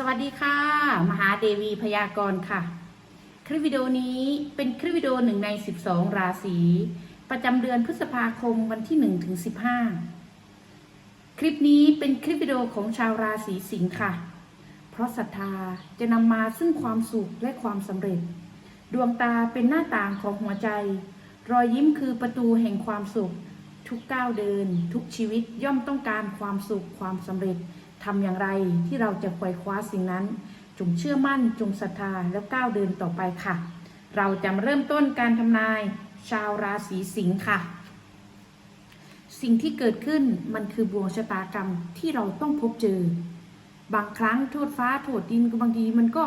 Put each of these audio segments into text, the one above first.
สวัสดีค่ะ มหาเดวีพยากรณ์ค่ะ คลิปวิดีโอนี้เป็นคลิปวิดีโอหนึ่งใน 12 ราศี ประจำเดือนพฤษภาคมวันที่1ถึง15 คลิปนี้เป็นคลิปวิดีโอของชาวราศีสิงค์ค่ะ เพราะศรัทธาจะนำมาซึ่งความสุขและความสำเร็จ ดวงตาเป็นหน้าต่างของหัวใจ รอยยิ้มคือประตูแห่งความสุข ทุกก้าวเดิน ทุกชีวิตย่อมต้องการความสุขความสำเร็จ ทำอย่างไรที่เราจะไขว่คว้าสิ่งนั้น จงเชื่อมั่นจงศรัทธาแล้วก้าวเดินต่อไปค่ะ เราจะาเริ่มต้นการทำนาย ชาวราศีสิงค์ค่ะ สิ่งที่เกิดขึ้นมันคือบ่วงชะตากรรมที่เราต้องพบเจอ บางครั้งโทษฟ้าโทษดินบางทีมันก็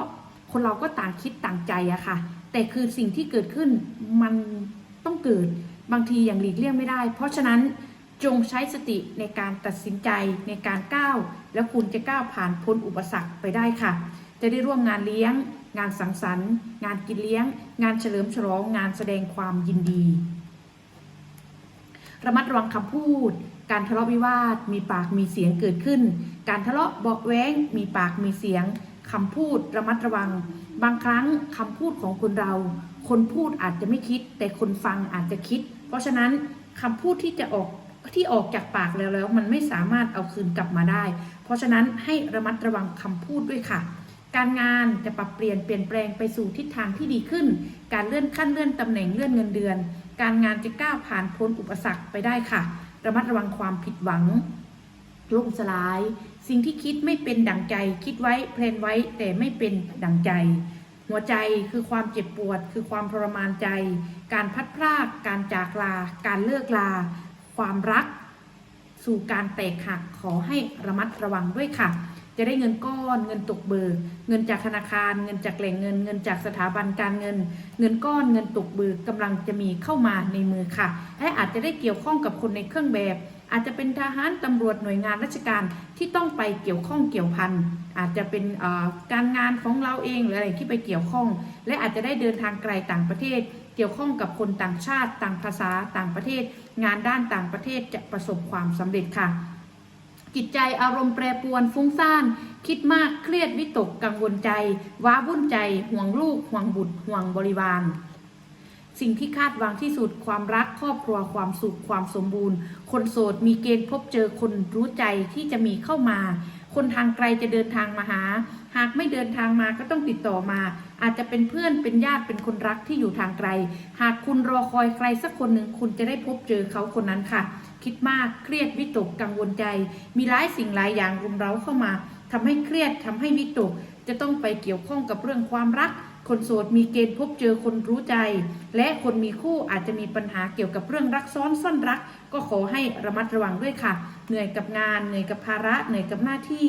คนเราก็ต่างคิดต่างใจอะค่ะ แต่คือสิ่งที่เกิดขึ้นมันต้องเกิดบางทีอย่างหลีกเลี่ยงไม่ได้ เพราะฉะนั้น จงใช้สติในการตัดสินใจในการก้าว แล้วคุณจะก้าวผ่านพ้นอุปสรรคไปได้ค่ะ จะได้ร่วมงานเลี้ยง งานสังสรรค์ งานกินเลี้ยง งานเฉลิมฉลองงานแสดงความยินดี ระมัดระวังคำพูด การทะเลาะวิวาท มีปากมีเสียงเกิดขึ้น การทะเลาะเบาะแว้ง มีปากมีเสียงคำพูดระมัดระวัง บางครั้งคำพูดของคนเรา คนพูดอาจจะไม่คิด แต่คนฟังอาจจะคิด เพราะฉะนั้นคำพูดที่จะออก ที่ออกจากปากแล้วแล้ว มันไม่สามารถเอาคืนกลับมาได้ เพราะฉะนั้นให้ระมัดระวังคำพูดด้วยค่ะ การงานจะปรับเปลี่ยนเปลี่ยนแปลงไปสู่ทิศทางที่ดีขึ้น การเลื่อนขั้นเลื่อนตำแหน่งเลื่อนเงินเดือน การงานจะก้าวผ่านพ้นอุปสรรคไปได้ค่ะ ระมัดระวังความผิดหวังล่มสลาย สิ่งที่คิดไม่เป็นดั่งใจ คิดไว้แพลนไว้แต่ไม่เป็นดั่งใจ หัวใจคือความเจ็บปวด คือความทรมานใจ การพัดพราก การจากลา การเลิกลา ความรัก สู่การแตกหักขอให้ระมัดระวังด้วยค่ะ จะได้เงินก้อนเงินตกเบิกเงินจากธนาคาร เงินจากแหล่งเงิน เงินจากสถาบันการเงิน เงินก้อนเงินตกเบิกกำลังจะมีเข้ามาในมือค่ะ และอาจจะได้เกี่ยวข้องกับคนในเครื่องแบบ อาจจะเป็นทหารตำรวจหน่วยงานราชการที่ต้องไปเกี่ยวข้องเกี่ยวพันอาจจะเป็นการงานของเราเองหรืออะไรที่ไปเกี่ยวข้อง และอาจจะได้เดินทางไกลต่างประเทศ เกี่ยวข้องกับคนต่างชาติต่างภาษาต่างประเทศ งานด้านต่างประเทศจะประสบความสำเร็จค่ะ จิตใจอารมณ์แปรปรวนฟุ้งซ่าน คิดมากเครียดวิตกกังวลใจ ว้าวุ่นใจ ห่วงลูก ห่วงบุตร ห่วงบริวารสิ่งที่คาดหวังที่สุดความรักครอบครัวความสุขความสมบูรณ์ คนโสดมีเกณฑ์พบเจอคนรู้ใจที่จะมีเข้ามา คนทางไกลจะเดินทางมาหา หากไม่เดินทางมาก็ต้องติดต่อมา อาจจะเป็นเพื่อนเป็นญาติเป็นคนรักที่อยู่ทางไกล หากคุณรอคอยใครสักคนหนึ่งคุณจะได้พบเจอเขาคนนั้นค่ะ คิดมากเครียดวิตกกังวลใจ มีหลายสิ่งหลายอย่างรุมเร้าเข้ามาทำให้เครียดทำให้วิตก จะต้องไปเกี่ยวข้องกับเรื่องความรัก คนโสดมีเกณฑ์พบเจอคนรู้ใจ และคนมีคู่อาจจะมีปัญหาเกี่ยวกับเรื่องรักซ้อนซ่อนรัก ก็ขอให้ระมัดระวังด้วยค่ะ เหนื่อยกับงานเหนื่อยกับภาระเหนื่อยกับหน้าที่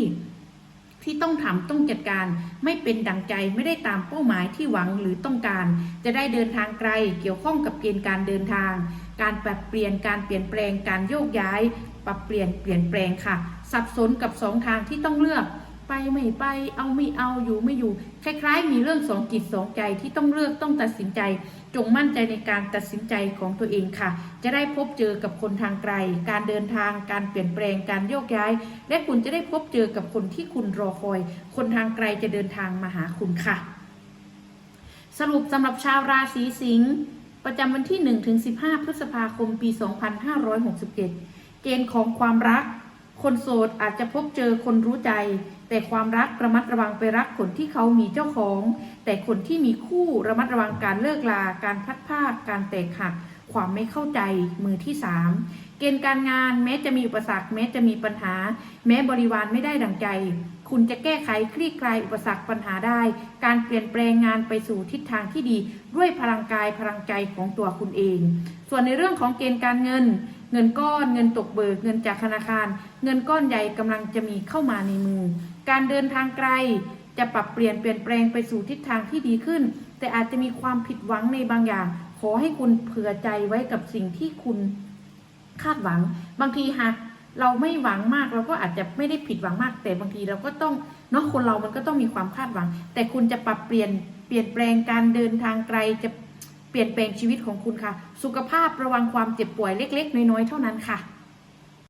ที่ต้องทำต้องจัดการ ไม่เป็นดังใจไม่ได้ตามเป้าหมายที่หวังหรือต้องการ จะได้เดินทางไกลเกี่ยวข้องกับเกณฑ์การเดินทาง การปรับเปลี่ยนการเปลี่ยนแปลงการโยกย้าย ปรับเปลี่ยนเปลี่ยนแปลงค่ะ สับสนกับสองทางที่ต้องเลือก ไปไม่ไป เอาไม่เอาอยู่ไม่อยู่ คล้าย ๆ มีเรื่องสองจิตสองใจที่ต้องเลือกต้องตัดสินใจ จงมั่นใจในการตัดสินใจของตัวเองค่ะ จะได้พบเจอกับคนทางไกล การเดินทาง การเปลี่ยนแปลง การโยกย้าย และคุณจะได้พบเจอกับคนที่คุณรอคอย คนทางไกลจะเดินทางมาหาคุณค่ะ สรุปสำหรับชาวราศีสิงห์ประจำวันที่ 1-15 พฤษภาคม ปี 2567 เกณฑ์ของความรัก คนโสดอาจจะพบเจอคนรู้ใจ แต่ความรักระมัดระวังไปรักคนที่เขามีเจ้าของ แต่คนที่มีคู่ระมัดระวังการเลิกลา การพลัดพราก การแตกหัก ความไม่เข้าใจ มือที่สามเกณฑ์การงานแม้จะมีอุปสรรค แม้จะมีปัญหา แม้บริวารไม่ได้ดังใจ คุณจะแก้ไขคลี่คลายอุปสรรคปัญหาได้ การเปลี่ยนแปลงงานไปสู่ทิศทางที่ดี ด้วยพลังกายพลังใจของตัวคุณเอง ส่วนในเรื่องของเกณฑ์การเงิน เงินก้อนเงินตกเบิกเงินจากธนาคาร เงินก้อนใหญ่กำลังจะมีเข้ามาในมือ การเดินทางไกลจะปรับเปลี่ยนเปลี่ยนแปลงไปสู่ทิศทางที่ดีขึ้น แต่อาจจะมีความผิดหวังในบางอย่าง ขอให้คุณเผื่อใจไว้กับสิ่งที่คุณคาดหวัง บางทีหากเราไม่หวังมากเราก็อาจจะไม่ได้ผิดหวังมาก แต่บางทีเราก็ต้องเนาะคนเรามันก็ต้องมีความคาดหวัง แต่คุณจะปรับเปลี่ยนเปลี่ยนแปลงการเดินทางไกลจะ เปลี่ยนแปลงชีวิตของคุณค่ะ สุขภาพระวังความเจ็บป่วยเล็ก ๆ น้อยๆเท่านั้นค่ะ